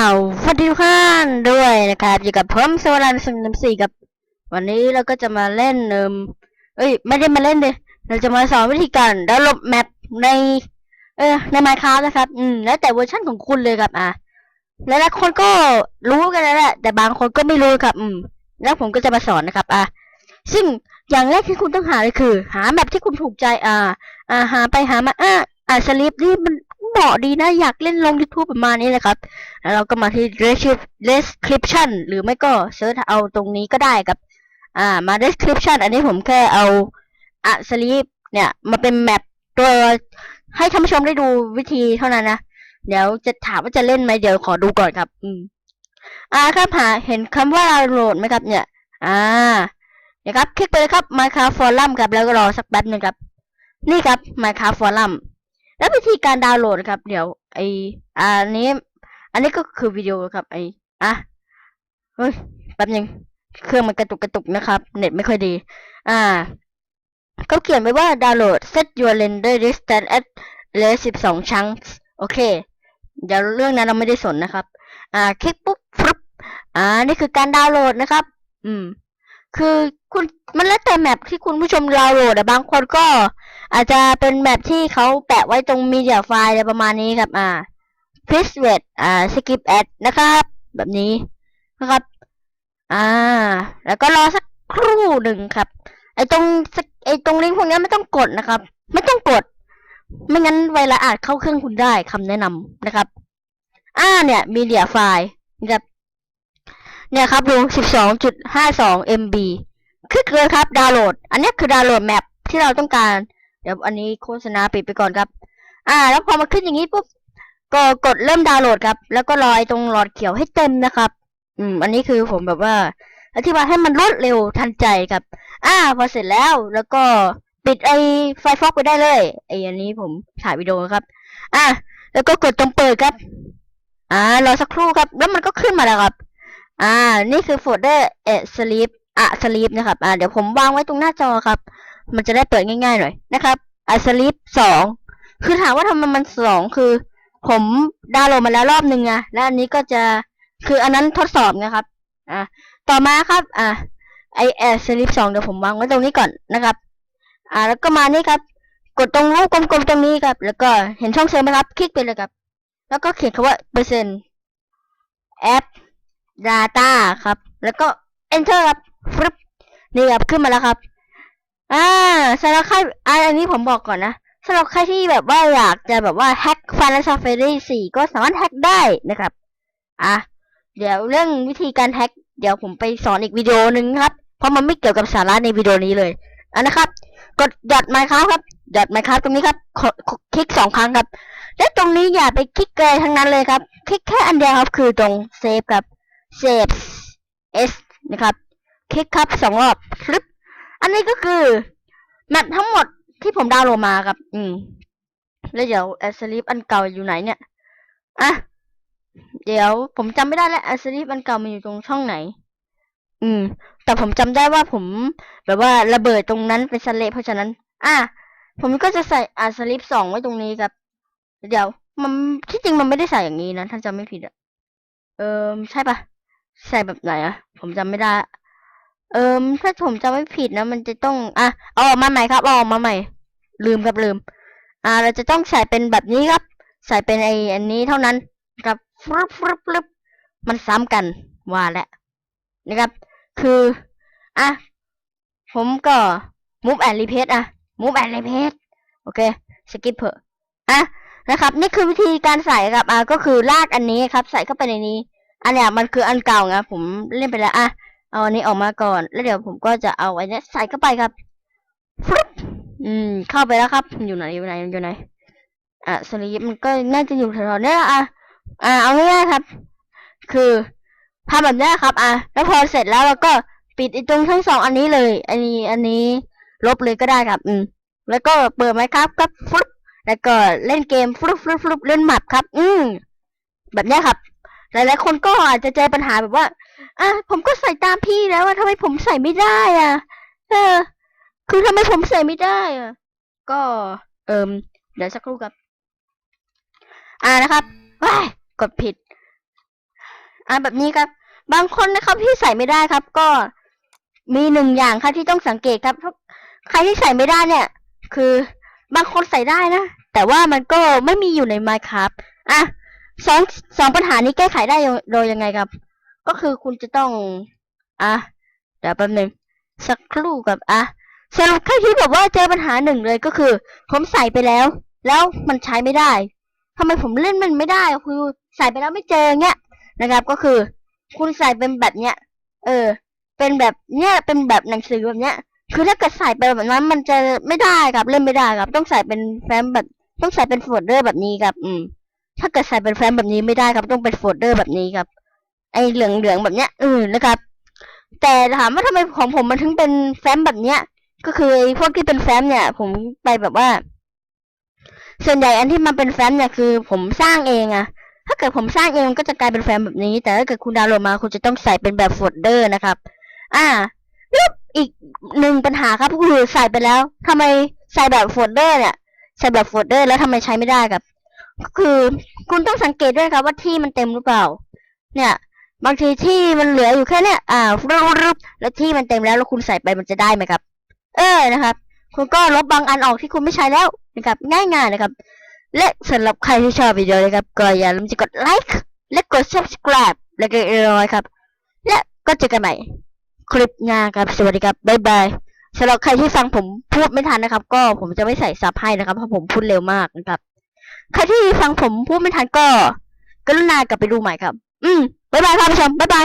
าวสวัสดีทุกท่านด้วยนะครับอยู่กับผมโซลันสนสี่กับ วันนี้เราก็จะมาเล่นเอิมเอ้ย ไม่ได้มาเล่นเลยเราจะมาสอนวิธีการดาวน์โหลดแมปใน เออใน Minecraft นะครับ อืม แล้วแต่เวอร์ชันของคุณเลยครับ อะหลายๆคนก็รู้กันแล้วแหละแต่บางคนก็ไม่รู้ครับ อืม แล้วผมก็จะมาสอนนะครับ อะซึ่งอย่างแรกที่คุณต้องหาเลยคือ หาแมปที่คุณถูกใจ อ่า อ่า หาไปหามาอ่าอ่าสลิปนี่มัน เหมาะดีนะอยากเล่นลง YouTube ประมาณนี้นะครับ แล้วเราก็มาที่ description หรือไม่ก็เซิร์ชเอาตรงนี้ก็ได้ครับ อ่ามา description อันนี้ผมแค่เอาอะสลีปเนี่ยมาเป็นแมปตัวให้ท่านผู้ชมได้ดูวิธีเท่านั้นนะเดี๋ยวจะถามว่าจะเล่นไหมเดี๋ยวขอดูก่อนครับ อืม อ่าครับหาเห็นคำว่าโหลดไหมครับ เนี่ย อ่าเนี่ยครับคลิกไปเลยครับ Minecraft Forum ครับแล้วก็รอสักแป๊บหนึงครับ นี่ครับ Minecraft Forum แล้ววิธีการดาวน์โหลดครับ เดี๋ยวไออันนี้ อันนี้ก็คือวิดีโอครับ ไออะเฮ้ยแป๊บนึงเครื่องมันกระตุกกระตุกนะครับ เน็ตไม่ค่อยดี อ่าเขาเขียนไว้ว่าดาวน์โหลด set your render distance at less 12 chunks โอเค เดี๋ยวเรื่องนั้นเราไม่ได้สนนะครับ อ่า คลิกปุ๊บฟึบอ่า นี่คือการดาวน์โหลดนะครับ อืม คือคุณมันแล้วแต่แมปที่คุณผู้ชมดาวน์โหลดอะบางคนก็ อาจจะเป็นแมปที่เขาแปะไว้ตรงมีเดียไฟล์อะไรประมาณนี้ครับ อ่า p r e s s w e t อ่า skip ad นะครับ แบบนี้นะครับ อ่า แล้วก็รอสักครู่หนึ่งครับ ไอตรงไอตรงลิงก์พวกนี้ไม่ต้องกดนะครับ ไม่ต้องกด ไม่งั้นไวรัสอาจเข้าเครื่องคุณได้คำแนะนำนะครับ อ่าเนี่ยมีเดียไฟล์นะครับเนี่ยครับดู12.52 MB คลิกเลยครับ ดาวน์โหลด อันนี้คือดาวน์โหลดแมปที่เราต้องการ เดี๋ยวอันนี้โฆษณาปิดไปก่อนครับ อ่า แล้วพอมาขึ้นอย่างนี้ปุ๊บก็กดเริ่มดาวน์โหลดครับ แล้วก็รอไอ้ตรงหลอดเขียวให้เต็มนะครับ อืม อันนี้คือผมแบบว่า อธิบายให้มันรวดเร็วทันใจครับ อ่า พอเสร็จแล้วแล้วก็ปิดไอ้ไฟฟอกไปได้เลยไอ้อันนี้ผมถ่ายวิดีโอครับ อ่าแล้วก็กดตรงเปิดครับ อ่ารอสักครู่ครับ แล้วมันก็ขึ้นมาแล้วครับ อ่า นี่คือโฟลเดอร์เอสลีปอะสลีปนะครับ อ่า เดี๋ยวผมวางไว้ตรงหน้าจอครับ มันจะได้เปิดง่ายๆหน่อยนะครับอสลีปสองคือถามว่าทำไมมันสองคือ ผมดาวน์โหลดมาแล้วรอบหนึ่งไงแล้วอันนี้ก็จะคืออันนั้นทดสอบนะครับ อ่าต่อมาครับ อ่าไอแอสลิปสองเดี๋ยวผมวางไว้ตรงนี้ก่อนนะครับ อ่า แล้วก็มานี่ครับ กดตรงรูปกลมๆตรงนี้ครับ แล้วก็เห็นช่องเซลล์ไหมครับ คลิกไปเลยครับ แล้วก็เขียนคำว่าเปอร์เซ็นต์แอป data ครับ แล้วก็ enter ครับฟึบนี่ครับขึ้นมาแล้วครับ อ่าสำหรับใครอันนี้ผมบอกก่อนนะสำหรับใครที่แบบว่าอยากจะแบบว่าแฮ็ก Final Safari 4ก็สามารถแฮ็กได้นะครับ อะเดี๋ยวเรื่องวิธีการแฮ็กเดี๋ยวผมไปสอนอีกวิดีโอหนึ่งครับ เพราะมันไม่เกี่ยวกับสาระในวิดีโอนี้เลยอันนะครับ กดดอทไมค์ครับครับดอทไมค์ครับตรงนี้ครับคลิกสองครั้งครับ และตรงนี้อย่าไปคลิกเกยทั้งนั้นเลยครับ คลิกแค่อันเดียวครับคือตรงเซฟครับเซฟ S นะครับ คลิกครับสองรอบฟลิป อันนี้ก็คือแมปทั้งหมดที่ผมดาวน์โหลดมาครับ อืม แล้วเดี๋ยวแอสลิปอันเก่าอยู่ไหนเนี่ย อะ เดี๋ยวผมจำไม่ได้แล้วแอสลิปอันเก่ามันอยู่ตรงช่องไหน อืม แต่ผมจำได้ว่าผม แบบว่าระเบิดตรงนั้นเป็นสเลเพราะฉะนั้น อะ ผมก็จะใส่อาสลิปสองไว้ตรงนี้ครับ เดี๋ยว มันที่จริงมันไม่ได้ใส่อย่างนี้นะ ถ้าจำไม่ผิดอะเออใช่ปะใส่แบบไหนอะผมจำไม่ได้ เออถ้าผมจำไม่ผิดนะ มันจะต้องอะเอาออกมาใหม่ครับเอาออกมาใหม่ ลืมครับลืม อ่า เราจะต้องใส่เป็นแบบนี้ครับ ใส่เป็นไออันนี้เท่านั้นครับฟรึบฟรึบฟรึบมันซ้ำกันว่าแหละนะครับ คืออะผมก็ move and repeat อะ move and repeat โอเคสกิปเพอะอะนะครับ นี่คือวิธีการใส่ครับอะก็คือลากอันนี้ครับ ใส่เข้าไปในนี้ อันเนี้ยมันคืออันเก่าไงผมเล่นไปแล้วอะ เอาอันนี้ออกมาก่อน แล้วเดี๋ยวผมก็จะเอาไอันนี้ใส่เข้าไปครับฟึบอืม เข้าไปแล้วครับ อยู่ไหนอยู่ไหนอยู่ไหน อะสลีปมันก็น่าจะอยู่แถวๆนี้ยอะอะเอาง่ายๆครับ คือทำแบบนี้ครับ อะแล้วพอเสร็จแล้วเราก็ปิดไอ้ตรงทั้งสองอันนี้เลย อันนี้อันนี้ ลบเลยก็ได้ครับ อืม แล้วก็เปิดไหมครับครับฟลุปแล้วก็เล่นเกมฟลุปฟลุปฟลุปเล่นแมปครับ อืมแบบนี้ครับ หลายๆคนก็อาจจะเจอปัญหาแบบว่าอะผมก็ใส่ตามพี่แล้วทำไมผมใส่ไม่ได้อะ เออ คือทำไมผมใส่ไม่ได้อะ ก็ เอิมเดี๋ยวสักครู่ครับ อ่านะครับว้ายกดผิด อ่าแบบนี้ครับ บางคนนะครับที่ใส่ไม่ได้ครับ ก็มีหนึ่งอย่างครับที่ต้องสังเกตครับเพราะใครที่ใส่ไม่ได้เนี่ย คือบางคนใส่ได้นะ แต่ว่ามันก็ไม่มีอยู่ใน Minecraft อะ สองสองปัญหานี้แก้ไขได้โดยยังไงครับ ก็คือคุณจะต้อง อะเดี๋ยวแป๊บหนึงสักครู่กับอะสรุปแค่ที่แบบว่าเจอปัญหาหนึ่งเลยก็คือ ผมใส่ไปแล้ว แล้วมันใช้ไม่ได้ทำไมผมเล่นมันไม่ได้คือใส่ไปแล้วไม่เจอเงี้ยนะครับ ก็คือ คุณใส่เป็นแบบเนี้ย เออ เป็นแบบเนี้ยเป็นแบบหนังสือแบบเนี้ย คือถ้าเกิดใส่ไปแบบนั้น มันจะไม่ได้ครับเล่นไม่ได้ครับ ต้องใส่เป็นแฟ้มแบบ ต้องใส่เป็นโฟลเดอร์แบบนี้ครับ อืม ถ้าเกิดใส่เป็นแฟ้มแบบนี้ไม่ได้ครับ ต้องเป็นโฟลเดอร์แบบนี้ครับ ไอเหลืองเหลืองๆแบบเนี้ยอืมนะครับ แต่ถามว่าทำไมของผมมันถึงเป็นแฟ้มแบบเนี้ย ก็คือไอ้พวกที่เป็นแฟ้มเนี่ย ผมไปแบบว่า ส่วนใหญ่อันที่มันเป็นแฟ้มเนี่ยคือ ผมสร้างเองอะถ้าเกิดผมสร้างเองมันก็จะกลายเป็นแฟ้มแบบนี้ แต่ถ้าเกิดคุณดาวน์โหลดมาคุณจะต้องใส่เป็นแบบโฟลเดอร์นะครับ อ่าแล้วอีกหนึ่งปัญหาครับก็คือใส่ไปแล้วทำไมใส่แบบโฟลเดอร์เนี่ยใส่แบบโฟลเดอร์แล้วทำไมใช้ไม่ได้ครับ คือคุณต้องสังเกตด้วยครับว่าที่มันเต็มหรือเปล่า เนี่ย บางทีที่มันเหลืออยู่แค่เนี้ยอ่ารูปๆแล้วที่มันเต็มแล้วแล้วคุณใส่ไปมันจะได้ไหมครับ เออนะครับ คุณก็ลบบางอันออกที่คุณไม่ใช้แล้วนะครับ ง่ายๆนะครับ และสำหรับใครที่ชอบวิดีโอนะครับก็อย่าลืมกดไลค์และกด subscribe และก็รอยครับ และก็เจอกันใหม่ คลิปหน้าครับ สวัสดีครับบ๊ายบายสำหรับใครที่ฟังผมพูดไม่ทันนะครับ ก็ผมจะไม่ใส่ซับให้นะครับเพราะผมพูดเร็วมากนะครับ ใครที่ฟังผมพูดไม่ทันก็ กรุณากลับไปดูใหม่ครับ อืมบ๊ายบายครับผู้ชมบ๊ายบาย